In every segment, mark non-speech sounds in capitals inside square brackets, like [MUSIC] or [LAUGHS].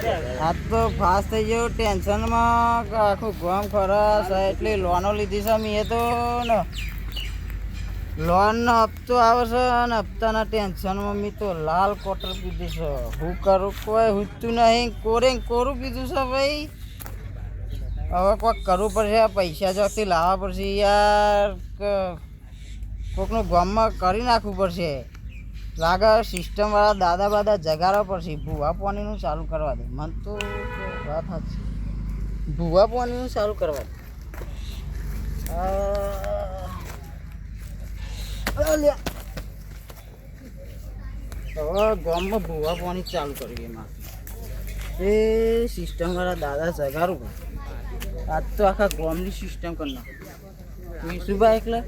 આજ તો ફાસ થઈ ગયો ટેન્શનમાં આખું ગામ ખરાશ એટલી લોનો લીધી છે મેં તો ને. લોનનો હપ્તો આવે છે અને હપ્તાના ટેન્શનમાં મેં તો લાલ કોટર પીધી છે. હું કરું? કોઈ હુતું નહીં. કોરે કોરું પીધું છે ભાઈ? હવે કોઈક કરવું પડશે. પૈસા જોથી લાવવા પડશે યાર. કોકનું ગામમાં કરી નાખવું પડશે. લાગે સિસ્ટમવાળા દાદા બાદા જગાડવા પડશે. ભૂવા પાણીનું ચાલુ કરવા દે. મને તો વાત સાચી. ભૂવા પાણીનું ચાલુ કરવા દે. હવે ગામમાં ભૂવા પાણી ચાલુ કરી એમાં એ સિસ્ટમવાળા દાદા જગાડું આજ તો આખા ગામની સિસ્ટમ કરી નાખી. વિશુભા એકલા?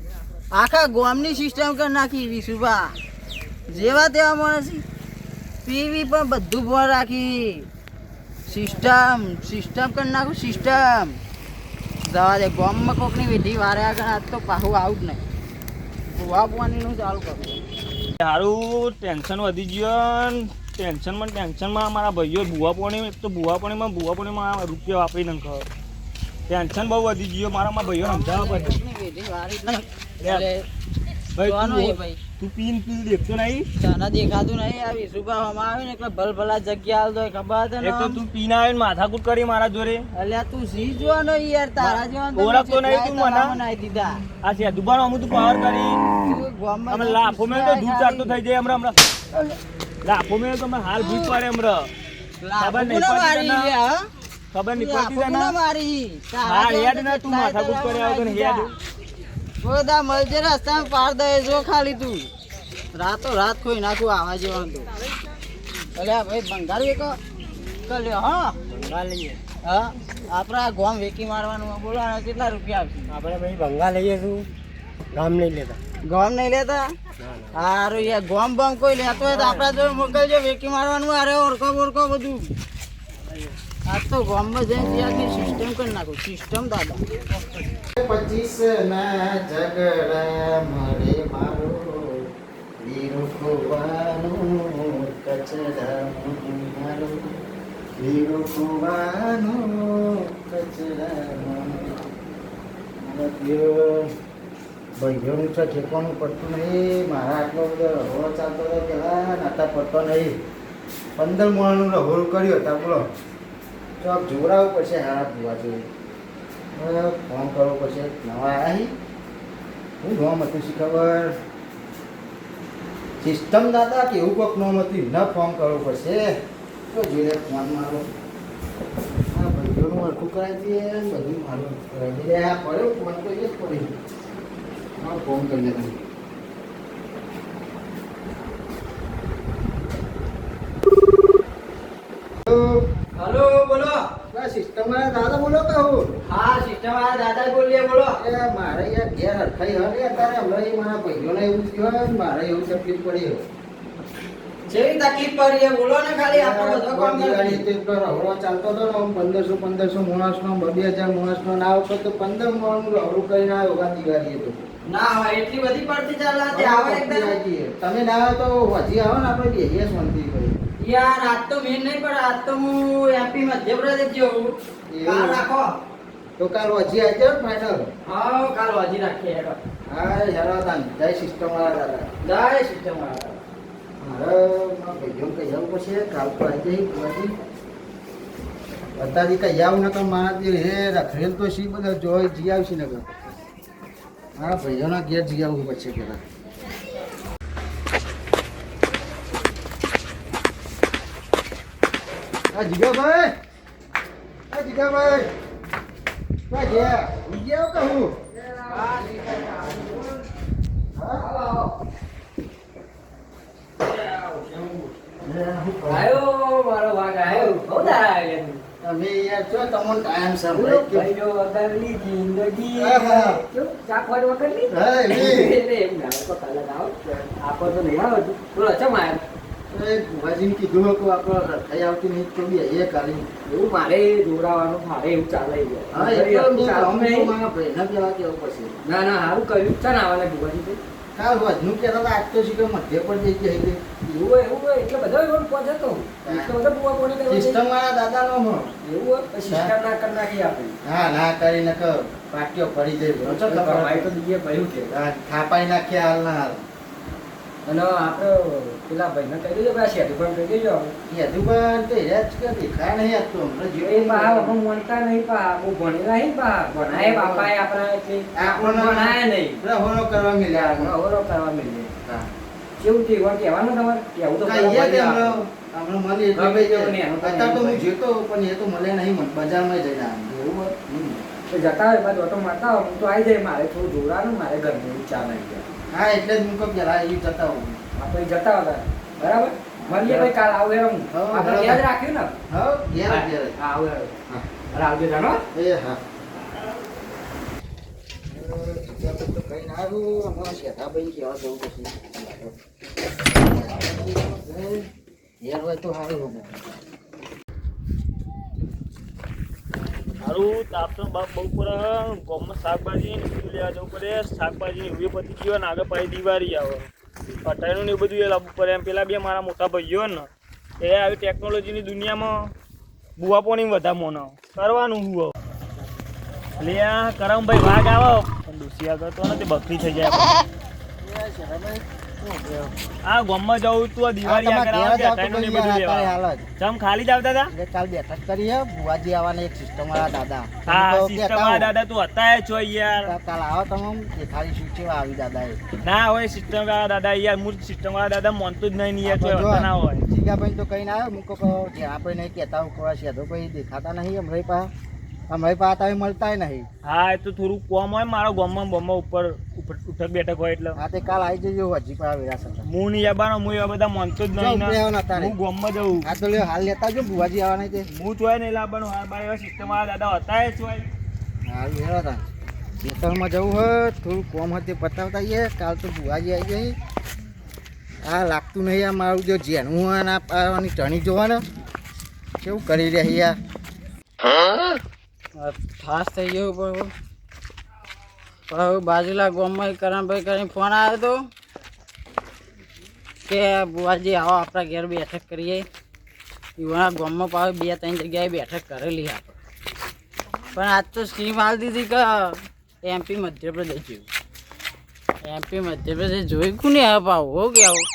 આખા ગામની સિસ્ટમ કરી નાખી વિશુભા. જેવા તેવા માણસ પીવી પણ બધું ભણ રાખી. સિસ્ટમ સિસ્ટમ કરી નાખું સિસ્ટમ. જવા દે ગોમમાં કોકની વિધિ વારે આગળ આજ તો પાહું આવું જ નહીં. ભૂવા પાણીનું ચાલુ કરું. સારું ટેન્શન વધી ગયું ટેન્શનમાં ને ટેન્શનમાં મારા ભાઈઓ ભૂવા પોણી એક તો ભૂવા પોણીમાં ભૂવા પોણીમાં રૂપિયા વાપરી નાખો. ટેન્શન બહુ વધી ગયું મારા મારા ભાઈઓ સમજાવવા પડે. કોકની વિધિ વારી જ નહીં. લે. એટલે ભાઈ. તું એ ભાઈ તું પીન પીન દેખતો નહીં? તને દેખાતું નહીં આ વિશુભામાં આવે ને એટલે ભલભલા જગ્યા હાલ દો ખબર તને એક તો તું પીને આવીને માથાકૂટ કરી મારા જોડે. અલ્યા તું સી જોવાનો યાર તારા જેવા ઓળખતો નહીં તું મને? બનાવી દીધા. આ છે દુબાનો અમુક તું પાવર કરી. અમે લાફો મેં તો દૂધ ચાટતો થઈ જાય હમણાં હમણાં. લાફો મેં તો હાલ ભૂત પાડે હમણાં. ખબર નહીં પડતી? ખબર નહીં પડતી હા હેડ ના તું માથા માથાકૂટ કરી આવ્યો ને હેડ. બધા મળજે રસ્તામાં પાર દે જો ખાલી તું. રાતો રાત કોઈ નાખું આવા જેવાનું તું. અલ્યા ભાઈ બંગાળ વેકો. કલ્યો હા. બંગાળ લઈએ હા આપણા ગોમ વેકી મારવાનું. બોલો કેટલા રૂપિયા આવશે આપણે ભાઈ બંગાળ લઈએ છું ગામ નહીં લેતા. ગોમ નહીં લેતા? હારું યાર ગોમ બમ કોઈ લેતો હોય તો આપણા જો મોકલજો વેકી મારવાનું અરે ઓળખો ઓળખો બધું. આ તો ગોમમાં ત્યાંથી સિસ્ટમ કરી નાખું. સિસ્ટમ દાદા. પચીસ ના ઝઘડા મળે મારો વીરો કુવાનું કચરા મારો વીરો કુવાનું કચરા ભાઈઓનું છે, ઠેકવાનું પડતું નહીં. મારા આટલો બધો રહોળ ચાલતો હતો, પેલા નાતા પડતો નહીં. પંદર મોણાનું રહોળ કર્યો હતા, બોલો. ચોક જોરાવવું પડશે હારા જોવા જોઈએ ફોન કરવો પડશે, નવા આહી. હું નોમ હતું શી ખબર સિસ્ટમ દાદા કે એવું કોઈક નોમ હતું ન ફોન કરવો પડશે. તો જોઈ ફોન મારો. હા ભાઈઓનું હરખું કરાવી દઈએ, બધું મારું કરાવી દઈએ. આ પડ્યો ફોન તો એ જ પડી હા, ફોન કરી લે તમે હલો બોલો સિસ્ટમ વાળા દાદા બોલો કહું હા? સિસ્ટમ વાળા દાદા બોલીએ બોલો. એ મારે યાર ઘેર હરખાઈ હરે અત્યારે હમણાં મારા ભાઈઓને એવું થયું ને મારે એવું તકલીફ પડી. જેવી તકલીફ પડી એ બોલો ને ખાલી આપણો બધો દિવાળી પેલો ચાલતો હતો ને આમ પંદરસો પંદરસો માણસનો બે હજાર માણસનો ના આવતો તો પંદર માણસનું રવડું કરીને આવ્યો આ દિવાળીએ તો. ના હોય એટલી બધી પડતી ચાલે આવે એકદમ. તમે ના આવો તો હજી આવો ને આપણે બેહીએ શાંતિ કરી યાર આજ તો મેન નહીં પણ આજ તો હું એમપી મધ્યપ્રદેશ જેવું કાલ રાખો. તો કાલ હજી આવી જાવ ફાઇનલ હા કાલ હજી રાખીએ હેડો. હા યાર તાન. જય સિસ્ટમ વાળા દાદા. જય સિસ્ટમ વાળા મારે મારા કહી જવું પડશે? કાલ તો આવી જઈ પછી અત્યારે કઈ આવું નકર મારા હે રખડેલ તો શી બધા જોઈ જી આવશે નકર. મારા ભાઈઓના ઘેર જી આવવું પડશે પેલા. આ જીગાભાઈ આ જીગાભાઈ ક્યાં ગયા ગયા કહું આયો મારો વાગ આવ્યો બહુ દાડા આવ્યા તમે યાર છો તમને ટાઈમ સર બોલો ભાઈઓ વગરની જિંદગી? ચાખવાડ વગરની? હા, [LAUGHS] એમ ના તો કાલે આવો. આપો તો નહીં આવતું. બોલો, ચમ? ભુવાજીને કીધું હતું આપણે થઈ આવતી નહીં તો બી એ કાલી એવું મારે જોડાવાનું મારે એવું ચાલે હા એટલે. મારા ભાઈને કહેવા કેવું પડશે? ના ના સારું કર્યું. ચાલ આવવાના ભુવાજી કાલ વધનું કહેતા હતા આજ તો શીખર મધ્ય પર જઈ ગઈ હતી એવું એવું એટલે બધા રોડ પહોંચે તો. એટલે બધા બુઆ પોણી કરવા જાય. સિસ્ટમ વાળા દાદા નો હો એવું હોય સિસ્ટમ ના કરી નાખી આપણે. હા ના કરી કર પાટીઓ પડી છો તો ભર્યું કે. થાપાઈ નાખ્યા હાલ ના હાલ. અને આપણે પેલા ભાઈને કહી દેજો ભાઈ પણ કહી દેજો યાદુ તો હેરા જ કે દેખાય નહીં આજ હમણાં બા પા હું મનતા નહીં પા હું ભણેલા નહીં પા ભણાય બાપાએ આપણા એટલે આપણને ભણાય નહીં. હોરો કરવા મળ્યા આપણે. કરવા મળીએ હા. કેવું થયું કહેવાનું તમારે? કેવું તો યાદ બરાબર આપણે. ગમે અત્યારે તો હું જોતો પણ એ તો મળે નહીં બજારમાં જઈને આવ્યો. એવું હોય? તો જતા હોય બાદ ઓટો મારતા હોય હું તો આવી જાય મારે થોડું જોડાનું મારે ઘરનું ચા નહીં ગયા હા એટલે જ હું કહું પેલા એ જતા હોઉં. આપણે જતા હતા. બરાબર? મળીએ ભાઈ કાલ આવું એમ હા, આપણે. યાદ રાખ્યું ને? હા યાદ જ, હા આવું હા. આવજો જાણો એ હા કઈ ના આવ્યું હમણાં શેઠાભાઈ કહેવા જવું પછી ઘેર હોય તો સારું હમણાં સારું તાપ તો બાપ બહુ પડે ગોમમાં શાકભાજી બધું લેવા જવું પડે. શાકભાજી એવું પતી ગયો ને આગળ પાછી દિવાળી આવે. પટાઈનું ને એ બધું એ લાવવું પડે. એમ પેલા બે મારા મોટા ભાઈઓ ને એ આવી ટેકનોલોજીની દુનિયામાં બુવાપોની બધા મોનો. કરવાનું હું એટલે આ કરમભાઈ વાઘ આવો. પણ ડૂસી આગળ તો નથી બકરી થઈ જાય. [LAUGHS] આ ગામમાં જવું તું આ દિવાળી આગળ આવે બધું લેવા ચમ ખાલી જ આવતા હતા? કાલ બેઠક કરીએ ભુવાજી આવવાના એક સિસ્ટમ વાળા દાદા. હા સિસ્ટમ વાળા દાદા તું હતા છો યાર. કાલ- આવો તમે દેખાડી શું છે આવી દાદા એ. ના હોય સિસ્ટમ વાળા દાદા યાર મૂળ સિસ્ટમ વાળા દાદા મોનતું જ નહીં યાર જો, ના હોય. જીગાભાઈ તો કઈ ના આવ્યો મુકો કહો જે આપણે નહીં કહેતા હોય કોઈ શેધો કોઈ દેખાતા નહીં અમારી પા. અમારી પાસે તમે મળતા નહીં. હા એ તો થોડું કોમ હોય મારો ગામમાં બોમ્બા ઉપર ઉપર ઉઠક બેઠક હોય એટલે. હા તે કાલ આવી જજો હજી પા છે હું નહીં આવવાનો હું એવા બધા માનતો જ નહીં. હું ગામમાં જવું હા તો લ્યો હાલ લેતા જો બુવાજી આવવાના છે. હું ચોય નહીં લાવવાનું હાલ બાર એવા સિસ્ટમ વાળા દાદા હતા એ ચોય હા એવા હતા ખેતરમાં જવું હોય થોડું કોમ હતી પતાવતા આવીએ. કાલ તો બુવાજી આવી જાય. આ લાગતું નહીં આ મારું જો જેનું હું ને આ પાવાની ટણી જોવાને. કેવું કરી રહ્યા યાર ફાસ થઈ ગયો પણ બાજુલા ગામમાં કરણભાઈ કરીને ફોન આવ્યો હતો કે બુવાજી આવો આપણા ઘેર બેઠક કરીએ. એવાના ગામમાં પાછું બે ત્રણ જગ્યાએ બેઠક કરેલી આપણે. પણ આજ તો સ્કીમ આવી દીધી કે એમપી મધ્યપ્રદેશ જેવું. એમપી મધ્યપ્રદેશ જોઈ કોને હવે પાવું હો કેવું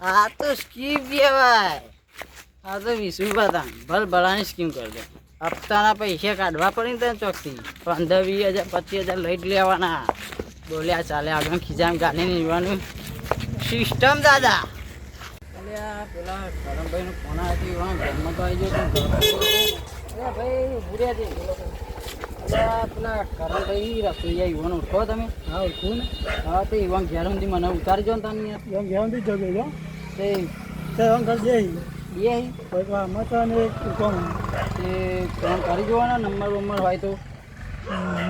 આ તો સ્કીમ કહેવાય. આ તો વિસુભા તા ભલ ભલાની સ્કીમ કરી દે હપ્તાના પૈસા કાઢવા પડે ને ચોકથી. પંદર વીસ હજાર પચીસ હજાર લઈ જ લેવાના. બોલ્યા ચાલે આગળ ખીજામ ગાડી નીવાનું સિસ્ટમ દાદા. પેલા કરમભાઈનું ફોન આવ્યો ઘરમાં તો આવી ગયો ભાઈ ભૂર્યા છે. પેલા કરમભાઈ રસોઈયા યુવાન ઉઠો તમે. હા ઉઠું ને. હા તો યુવાન ઘેર સુધી મને ઉતારજો ને તમે એમ ઘેર જો તે અંકલ જઈ બે કોઈ મતા ને કોમ એ ફોન કરી જોવાના નંબર વંબર હોય તો.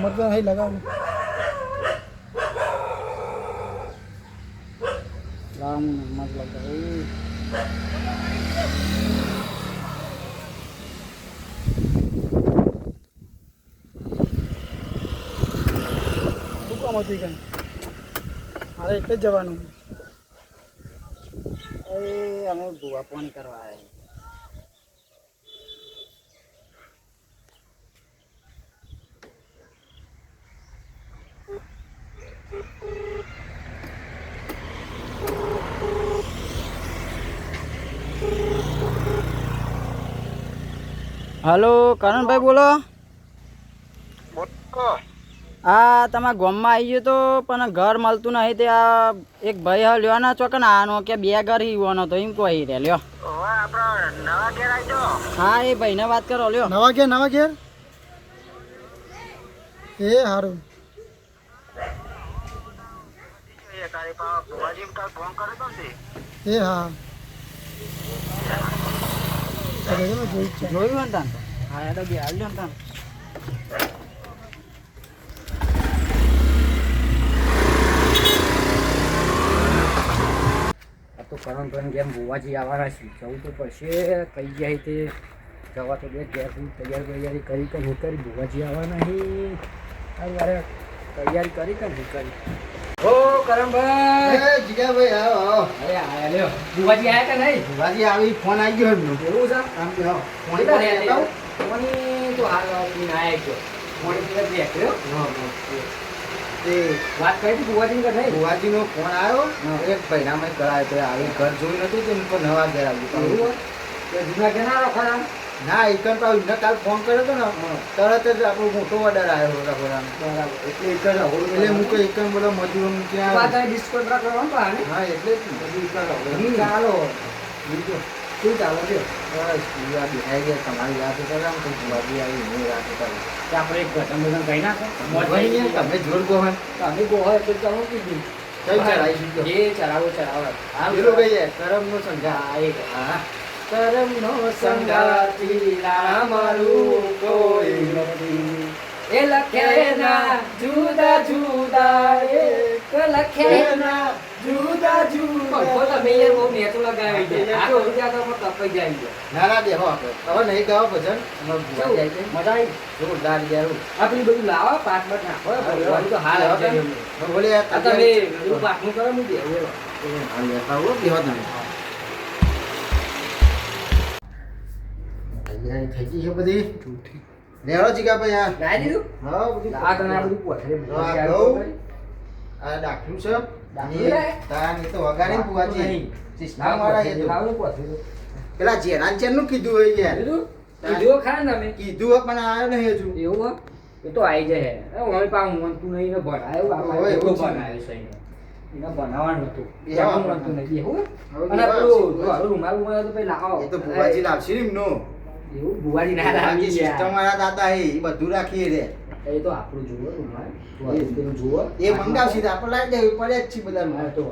મતલબ હઈ લગાવ. રામ નંબર લગાવી. શું કામ હતું કઈ? મારે એટલે જ જવાનું. અમે ભૂવા ફોન કરવા આવ્યા હલો કરણભાઈ બોલો. હા તમારા ગામમાં આવી ગયો તો પણ ઘર મળતું નહીં તે આ એક ભાઈ હા લ્યો ના ચોકન આનો કે બે ઘર હીવાનો તો એમ કોઈ રે લ્યો. હા એ ભાઈને વાત કરો લ્યો. નવા ઘેર નવા ઘેર? એ હારું. એ હા. જોયું ને તાન? હા યાર બે હાલ લ્યો ને તાન. તો કરણભાઈ જેમ બુવાજી આવવાના છે. જવું તો પડશે કઈ જાય તે. જવા તો બે ઘેર તૈયાર તૈયારી કરી કે નહીં કરી બુવાજી આવવાના હી અરે તૈયારી કરી કે નહીં કરી. ઓ કરમભાઈ એ જીગાભાઈ આવો આવો. અરે આયા લ્યો. બુવાજી આયા કે નહીં? ભુવાજી આવી ફોન આવી ગયો એમનો. એવું છે? આમ કે ફોન. તે? કોની તો હાલ આયા ગયો ફોન પીને બેઠ્યો હા. તે વાત કરી હતી બુવાજી કે નહીં? ભુવાજીનો ફોન આવ્યો. હા. એક ભાઈનામાં કરાયો તો આવી ઘર જોયું નતું તે મૂકો નવા ઘેર આવ્યું જૂના? તો જૂના કેના ખરા ના એકન તો એમને કાલ ફોન કર્યો હતો ને તરત જ આપણો મોટો ઓર્ડર આવ્યો રખોડાનો બરાબર. એટલે એકન એટલે મૂકો એકન બોલો મજૂરો પાછા ડિસ્કાઉન્ટ રાખવાનું હા એટલે જ ને. ચાલો. બીજું. શું ચાલો છે? બસ પૂજા બિહાઈ ગયા. તમારી રાતે કરે આમ તો ભુવાજી આવી હું કરું કે આપણે એક ઘટન બટન કહી નાખો. ને તમે જોર ગોહન. તમે ગો હોય તો ચાલો કીધું? એ ચડાવો ચલાવો પેલું કહીએ? કરમ નો સંઘા હા. કરમનો સંગાતી રામરું કોઈ નથી. એ લખે ના જુદા જુદા એક લખે ના જુદા જુદા. તો તમે યાર બહુ નેતું લગાવી છે. આ તો ઉજા તો મત કપાઈ જાય છે ના ના આપણે હવે નહીં ગાવો ભજન. મજા આવી જોરદાર યાર આ પેલું બધું લાવો પાક બટ નાખો. ભગવાન તો હાલ આવી બોલે આ તમે પેલું પાકનું કરો. હું દેવું એલો. આવો દેહો તમે. તૈયારી થઈ ગઈ છે બધી? લેવડો જીગા ભાઈ આ. ગાય દીધું? હા બધું આ તને આ બધું પોથરે બધું આ ગાય ઘઉં. આ દાખલું છે. દાખલું જેના. પેલા જેરાન ચેનનું કીધું હોય યાર. કીધું? ખરા ને તમે? કીધું પણ આવ્યો નહીં હજુ. એવું? એ તો આવી જાય. હે હું પા મનતું નહીં ને ભણાયો. બાપા એવું છે. ભણાયો છે એને. બનાવવાનું હતું. નહીં એવું અને પેલું રૂમાલ રૂમાલ તો પેલા લાવો એ તો ભુવાજી લાવશે ને એવું? ભુવાજી ના લાવી સિસ્ટમ વાળા દાદા હે એ બધું રાખીએ રે. એ તો આપણું જુઓ રૂમાલ. જુઓ. એ મંગાવશે તો આપણે લાવી દેવું પડે જ છે બધા હા, તો.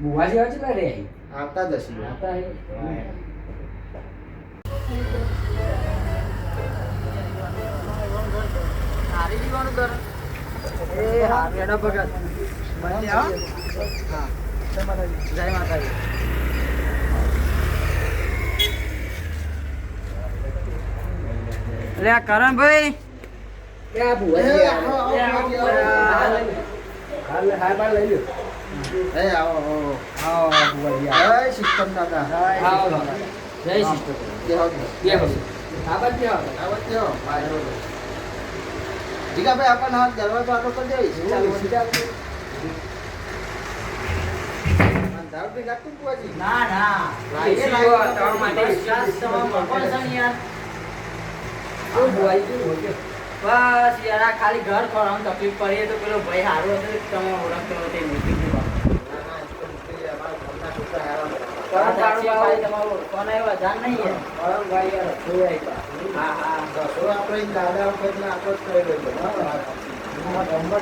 ભુવાજી આવે છે રે આવતા જ હશે. આવતા હારી દીવાનું કર એ હારી એડા ભગત. બંને હા. હા. જય માતાજી. લે કરણભાઈ. ક્યાં આવો, આવો. હાલ હાલ બાર લઈ એ આવો આવો. સિસ્ટમ દાદા આવો જય જીગાભાઈ આપણને હાથ દરવાજો આટો ચાલો, સીધા ને? ના બસ યાર ખાલી ઘર ખોરવાનું તકલીફ પડી તો પેલો ભાઈ સારું હતું તમે ઓળખતો એ મૂકી. હા હા આપણે દાદા વખત આપણો જ કરેલો છે. નંબર.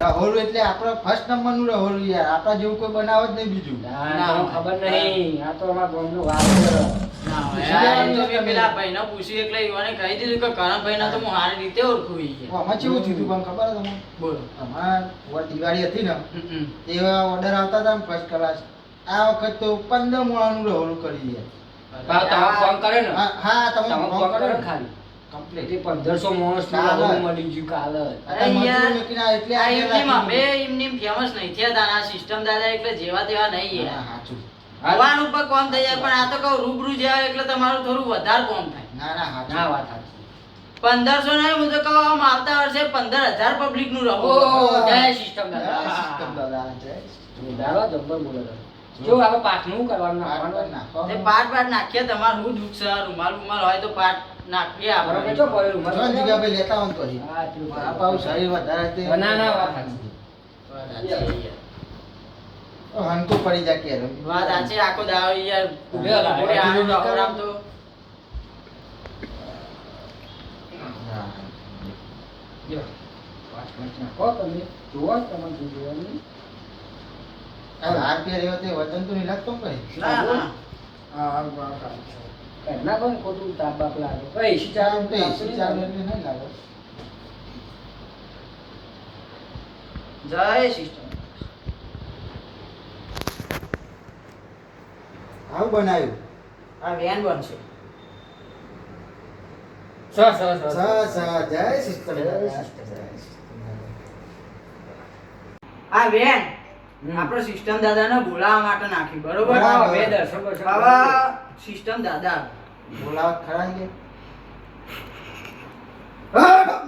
રહોડું એટલે આપણો ફર્સ્ટ નંબરનું રાહુલ યાર. આપણા જેવું કોઈ બનાવ જ નહીં બીજું. ના, ખબર નહીં. આ તો અમારા ગામનું વાત છે. ના હોય. આ એ તો મેં પેલા ભાઈને પૂછ્યું એટલે યુવાને કહી દીધું કે કરણભાઈને તો હું સારી રીતે ઓળખું. આમાં કેવું થયું પણ ખબર છે તમને? બોલો. અમારા દિવાળી હતી ને એવા ઓર્ડર આવતા હતા ને ફર્સ્ટ ક્લાસ આ વખત તો પંદર મોણાનું રહોડું કરી તમે ફોન ને? હા હા તમે ફોન ને? ને ખાલી? કમ્પ્લીટ એ પંદરસો માણસ કાલે. મળી ગયું કાલે અરે યાર, એટલે આ એમની બે એમની famous નહીં થયા તાના સિસ્ટમ દાદા એટલે જેવા તેવા નહીં હા, યાર. હાચું. હવાનું ઉપર કોમ થઈ જાય પણ આ તો કહું રૂબરૂ જાય એટલે તમારું થોડું વધારે કોમ થાય ના ના હા ના વાત સાચી. પંદરસો ને હું તો કહું આમ આવતા વર્ષે પંદર હજાર પબ્લિકનું રહો જય સિસ્ટમ જય દાદા. સિસ્ટમ દાદા, જબ્બર બોલે તમે. કેવું આવે પાકનું કરવાનું. નાખવાનું? પાટ પાટ નાખીએ તમારું શું દુઃખ છે રૂમાલ રૂમાલ હોય તો પાટ નાખીએ બરાબર છો પડેલું? લેતા હોય તો. આ પાછું શરીર વધારે તે- ના, ના, વાત. પડી જાય કે વાત આખો યાર તમને આ વજન તો નહીં લાગતો કઈ? ના ના હા, હા, ના કોઈ ખોટું તાપ બાપ લાગે. કઈ એસી ચાલુ એસી ચાલુ એટલે નહીં લાગે. જય સિસ્ટમ આવું બનાવ્યું આ વેન બનશે સ, સ, સ, સ. સ સ જય સિસ્ટમ દાદા. ને જય આ વેન હમ. સિસ્ટમ દાદાને બોલાવવા માટે નાખી બરોબર હવે સિસ્ટમ દાદા. બોલાવ ખરા કે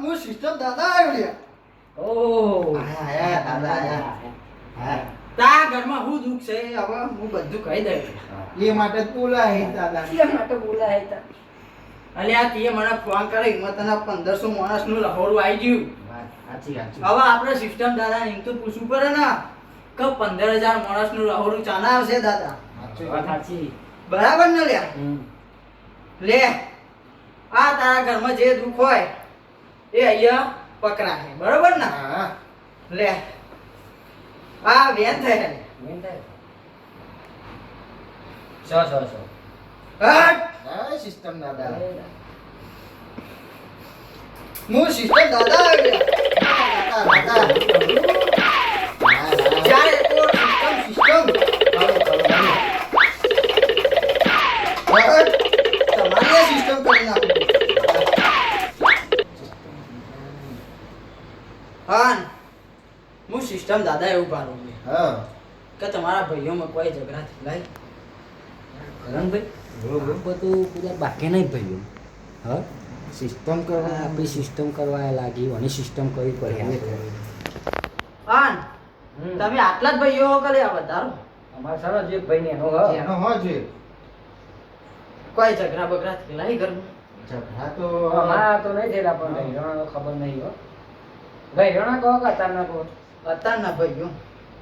હું સિસ્ટમ દાદા આવ્યો લ્યા. ઓ. આયા, આયા, દાદા આયા. તા ઘરમાં હું દુઃખ છે? હવે હું બધું કહી દઈશ એ માટે જ બોલાય દાદા. એ માટે બોલાય તા અલે આ તીએ મને ફોન કરે હિંમતના તને પંદરસો માણસનું લહોરું આવી ગયું. હવે આપણે સિસ્ટમ દાદા એમ તો પૂછવું પડે ને. કે પંદર હજાર માણસનું રહોડું ચાના આવશે દાદા? વાત સાચી. બરાબર ને લે લે આ તારા ઘરમાં જે દુઃખ હોય એ અહીંયા પકડાશે બરાબર ને? લે આ વેન થાય મેં થાય. સો સો સો હા, સિસ્ટમ દાદા. હું સિસ્ટમ દાદા દાદા, દાદા. તમારે સિસ્ટમ કરી નાખું હા. હું સિસ્ટમ દાદા એવું પાડું હા. કે તમારા ભાઈઓમાં કોઈ ઝઘડા થયેલા કરણભાઈ બધું બધા બાકી નહીં ભાઈઓ. હા? સિસ્ટમ કરવા. આપણી સિસ્ટમ કરવા લાગી અને સિસ્ટમ કરવી પડે. હમ. તમે આટલા જ ભાઈઓ કર્યા વધારો? અમારા સારા જે ભાઈ ને એનો હ. એનો હા છે કોઈ ઝઘડા બગડા થયેલા ઘરમાં? ઝઘડા તો અમારા તો નહીં થયેલા પણ ગઈરાણા તો ખબર નહીં હો. ભાઈ રણા કહો કે અત્યારના કહો. અત્યારના ભાઈઓ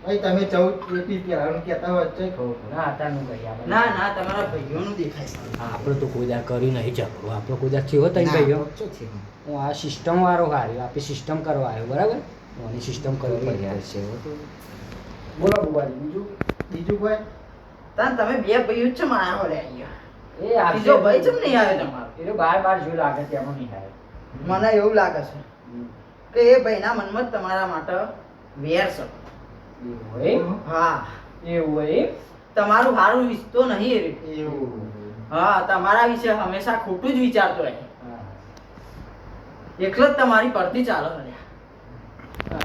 ભાઈ તમે ચૌદ એપી પહેલાનું કહેતા હોય તો ખબર ના અત્યારનું કહી આપણે ના ના તમારા ભાઈઓનું દેખાય. છે હા, આપણે તો કોઈ દા કરી નહીં ઝઘડો આપણો કોઈ દા થયો તઈ ભાઈઓ? થયો. હું આ સિસ્ટમ વાળો હાર્યો આપણે સિસ્ટમ કરવા આવ્યો બરાબર? હું આની સિસ્ટમ કરવી પડે. બોલો બુબાજી બીજું? બીજું કોઈ? તાન તમે બે ભાઈઓ જ છો મારા હોલે અહીંયા. એ. બીજો ભાઈ ચમ નહીં આવે તમારો? એ તો બાર બાર જોઈ લાગે તેમાં નહીં આવે. મને એવું લાગે છે કે એ ભાઈના મનમાં જ તમારા માટે વેર છે. એવું હા. એવું હોય તમારું સારું વિચતો નહીં એવું હા તમારા વિશે હંમેશા ખોટું જ વિચારતો રહે. એકલો જ તમારી પરથી ચાલો.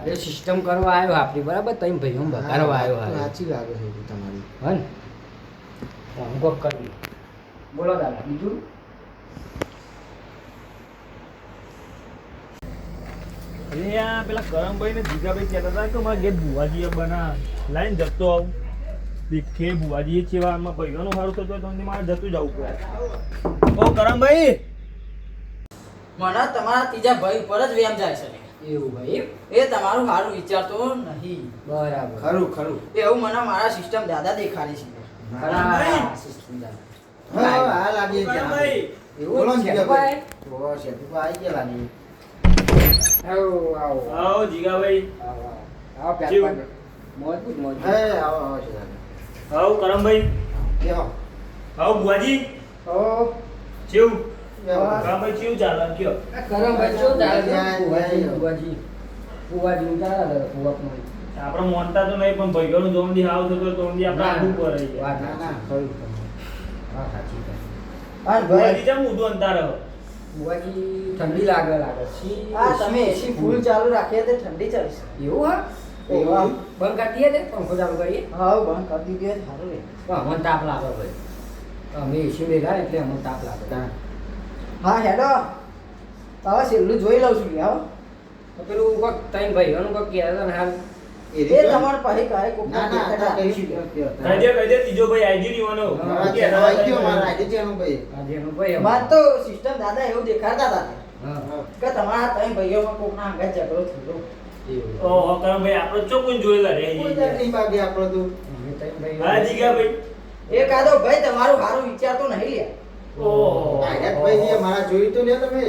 એ સિસ્ટમ કરવા આવ્યો આપણી બરાબર? તઈ હું બગાડવા આવ્યો સાચી લાગે છે તમારી. હે ને કોક કરી બોલો દાદા બીજું? અરે આ પેલા કરમભાઈ ને જીગાભાઈ કહેતા હતા કે મારા ઘેર ભુવાજીએ બના લાઈન જતો આવું. દીખે ભુવાજીએ ચેવા આમાં ભાઈઓનું સારું થતું હોય મારે જતું જવું પડે. ઓ કરમભાઈ! મને તમારા ત્રીજા ભાઈ ઉપર જ વેમ જાય છે. એવું ભાઈ? એ તમારું સારું વિચારતો નહીં. બરાબર. ખરું ખરું. એવું મને મારા સિસ્ટમ દાદા દેખાડી છે. સિસ્ટમ દાદા. હા હા લાગે છે. કરમભાઈ બોલો એવું છે. ભાઈ ઓ શેતુભા આવી ગયા લાગે. આવો આવો. આવો જીગાભાઈ. આવો આવો. પ્યાર કેવું? પાડો. મજબૂત મજબૂત. હે આવો આવો છે. આવો કરમભાઈ. બેહો આવો ભુવાજી ઓ ચેવું કરમભાઈ ચેવું ચાલે કયો? કરમભાઈ શું ચાલે છે? જાય. ફુવાજી. ફુવાજી ચાલે છે, ફુવાકનું. આપણે મોનતા તો નહીં પણ ભાઈઓનું જોમદી હાવ થતો હોય તો ઓમદી આપણે આગું પડે રહી ના ના, ના. સાચી, ખરું તમારું. વાત છે. હા ભાઈ. જેમ ઊંધું અંતારે ઠંડી લાગે લાગે. છે. હા તમે એસી ફૂલ ચાલુ રાખીએ તો ઠંડી ચાલશે. એવું હા? એવું હા. બંધ કરી દઈએ પંખો ચાલુ કરીએ? હા બંધ કરી દીધું સારું રહે તો અમને તાપ લાગે ભાઈ. અમે એસી લેલા એટલે અમને તાપ લાગે. હા હેડો. હવે છેલ્લું જોઈ લઉં છું યાર તો પેલું કોક ત્રણ ભાઈઓનું કોક કહેતા હતા ને હાલ. એ તમારે પાસે કાંઈ કોક ના ના કહી દે કહી દે ત્રીજો ભાઈ ભાઈ એનું ભાઈ. વાત તો સિસ્ટમ દાદા એવું દેખાડતા હતા હા હા. કે તમારા ત્રણ ભાઈઓમાં ઝઘડો થયો. કરમભાઈ આપણે ચોખ્ખું જોયેલા રે નહીં ભાગે આપણો તો. એ કાદો ભાઈ. તમારું સારું વિચારતો નહીં લે ઓહો. આયત ભાઈ મારા જોઈ તો લે તમે.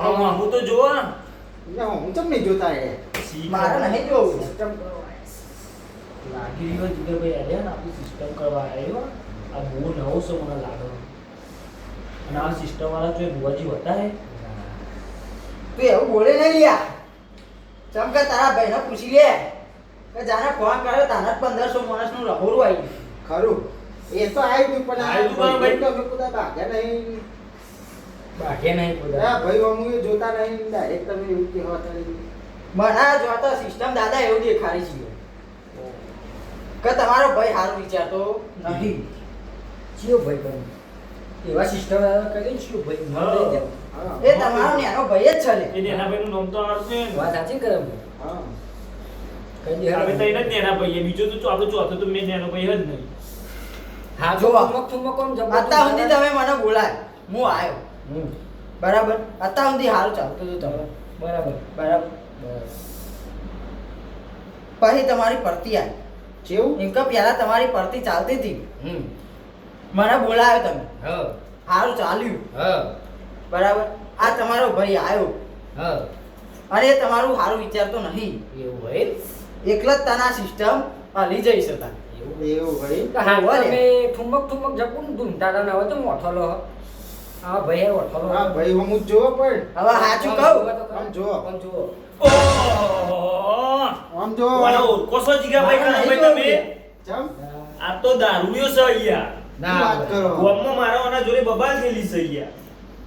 આમાં હું તો જોવા. ના, હું ચમ નહીં જોતા એ મારે નહીં જોવું સિસ્ટમ લાગી રહ્યો જીગાભાઈ અરે ને આપણી સિસ્ટમ કરવા આવ્યો. આ બહુ નવો સો મને લાગે. અને આ સિસ્ટમ વાળા જો ભુવાજી હતા હે? તું એવું બોલે નહીં લ્યા. ચમ કે તારા ભાઈને પૂછી લે કે જાને ફોન કર્યો તાને જ પંદરસો માણસનું રહોરું આવી ખરું. એ તો આવી ગયું પણ આવી ગયું પણ ભાઈ. તો અમે બધા ભાગ્યા નહીં. બાકે નહીં આ ભાઈ અમુ જોતા નહીં ડાયરેક્ટ તમે એવું કહેવા મને જોતો સિસ્ટમ દાદા એવું દેખાડી છે. કે તમારો ભાઈ સારું વિચારતો નથી. જીઓ ભાઈ બન એવા સિસ્ટમ કરી શું ભાઈ. એ તમારો નેનો ભાઈ જ છે ને. એ નેના ભાઈનું નામ તો છે વાત સાચી કરે હા. કઈ દે હવે તો એને નેના ભાઈ બીજો તો આપણો ચોથો તો મેં નેનો ભાઈ જ નહીં. હા જો. અમુક ઠુમક કોમ જબરદસ્ત અત્યાર સુધી તમે મને બોલાય. હું આવ્યો. બરાબર? અત્યાર સુધી હાલ ચાલતું હતું તમે બરાબર. બરાબર. પછી તમારી પરતી આવી. કેવું? એક પહેલા તમારી પરતી ચાલતી હતી. હમ. મને બોલાવ્યો તમે. સારું ચાલ્યું. બરાબર? આ તમારો ભાઈ આવ્યો. અને તમારું સારું વિચારતો નહીં. એવું હોય? એકલા જ તના સિસ્ટમ હાલી જઈ શકતા એવું ભાઈ તો હા તમે ઠુમક ઠુમક જપું ધૂમતા હોય તો મોઠલો હા ભાઈ હા ભાઈ હું જ પણ. હવે સાચું કહું? આમ. આમ આમ જો વાલો કોસો કાના ભાઈ તમે? ચમ આ તો દારૂડિયો છે અહીંયા. ના વાત કરો? ગોમમાં મારા આના જોડે બબાલ થયેલી છે અહીંયા.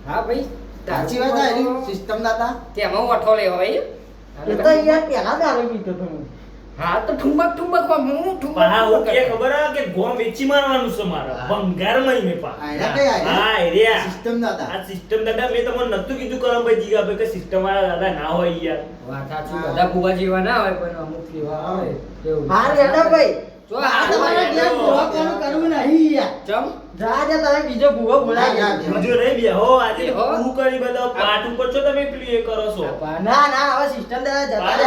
હા ભાઈ. સાચી વાત આ સિસ્ટમ દાદા. તેમાં ઓઠો લેવા ભાઈ? એ તો યાર પહેલા દારૂ પીતો હતો હું તો ઠુંબક ઠુંબકમાં હું ઠુંબક હા ઓકે ખબર આ કે ગોમ વેચી મારવાનું છે મારે. બંગાર બંગારમાં મે પા હા એરિયા સિસ્ટમ દાદા. આ સિસ્ટમ દાદા મે તમને નતું કીધું કરમભાઈ જીગાભાઈ કે સિસ્ટમ વાળા દાદા ના હોય યાર. વાત સાચું બધા કુવા જેવા ના હોય પણ અમુક એવા હોય એવું. હા રેટા ભાઈ જો આ આ તમારે તમારે ઘેર ભૂવા કોનું કરવું નહીં યાર. ચમ? જા જા તમે બીજો ભૂવો બોલાવી ના, દેજો. ના, બે હો આજે. કરી બધા પાઠ ઉપર છો તમે પેલું કરો છો? ના ના હવે સિસ્ટમ દાદા જતા પાઠ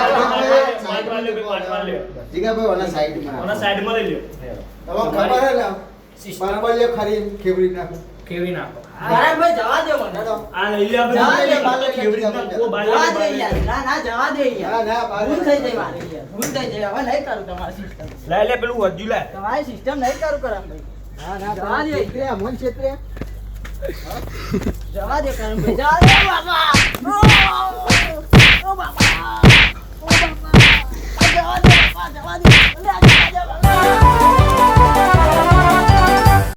ઓના સાઈડમાં. લઈ લ્યો. તમને ખબર હે ને બરાબર લે ખરી ખેવડી નાખું. કેવી નાખો. બરાબર જવા દે મને. આ લઈ લ્યો જવા દે, આપણે કો જવા લ્યો, દે. યાર. ના ના જવા દે યાર. ના, ના, બાર. ભૂલ થઈ. જાય મારી યાર. ભૂલ થઈ જાય હવે નહીં કરું તમારી સિસ્ટમ લઈ લે પેલું વધ્યું લે તમારી સિસ્ટમ નહીં કરું કરમ ભાઈ. ના ના જવા દે. છેતરે, અમોને છેતરે. જવા દે કરમ ભાઈ. જવા દે. બાબા ઓ, બાબા ઓ બાબા જવા દે બાબા જવા દે.